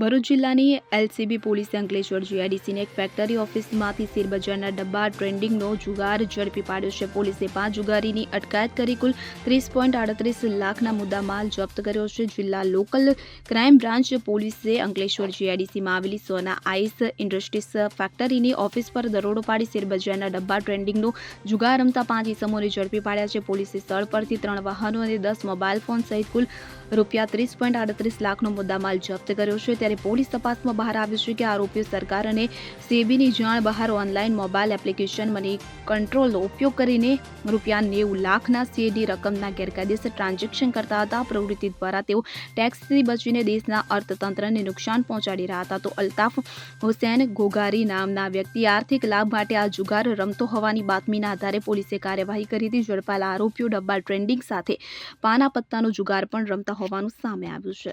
ભરૂચ જિલ્લાની એલસીબી પોલીસે અંકલેશ્વર જીઆઈડીસીની એક ફેક્ટરી ઓફિસમાંથી શેરબજારના ડબ્બા ટ્રેન્ડિંગનો જુગાર ઝડપી પાડ્યો છે. પોલીસે પાંચ જુગારીની અટકાયત કરી કુલ ત્રીસ પોઈન્ટ આડત્રીસ લાખના મુદ્દામાલ જપ્ત કર્યો છે. જિલ્લા લોકલ ક્રાઇમ બ્રાન્ચ પોલીસે અંકલેશ્વર જીઆઈડીસીમાં આવેલી સોના આઈસ ઇન્ડસ્ટ્રીઝ ફેક્ટરીની ઓફિસ પર દરોડો પાડી શેરબજારના ડબ્બા ટ્રેન્ડિંગનો જુગાર રમતા પાંચ ઇસમોને ઝડપી પાડ્યા છે. પોલીસે સ્થળ પરથી ત્રણ વાહનો અને દસ મોબાઈલ ફોન સહિત કુલ રૂપિયા ત્રીસ પોઈન્ટ આડત્રીસ લાખનો મુદ્દામાલ જપ્ત કર્યો છે. ત્યારે પોલીસ તપાસમાં બહાર આવ્યું છે કે આરોપીઓ સરકાર અને સેબીની જાણ બહાર ઓનલાઈન મોબાઈલ એપ્લિકેશન મની કંટ્રોલનો ઉપયોગ કરીને રૂપિયા નેવું લાખના સીએડી રકમના ગેરકાયદેસર ટ્રાન્ઝેક્શન કરતા હતા. પ્રવૃત્તિ દ્વારા તેઓ ટેક્સથી બચીને દેશના અર્થતંત્રને નુકસાન પહોંચાડી રહ્યા હતા. તો અલ્તાફ હુસેન ગોગારી નામના વ્યક્તિ આર્થિક લાભ માટે આ જુગાર રમતો હોવાની બાતમીના આધારે પોલીસે કાર્યવાહી કરી હતી. ઝડપાયેલા આરોપીઓ ડબ્બા ટ્રેન્ડિંગ સાથે પાના પત્તાનો જુગાર પણ રમતા હોવાનું સામે આવ્યું છે.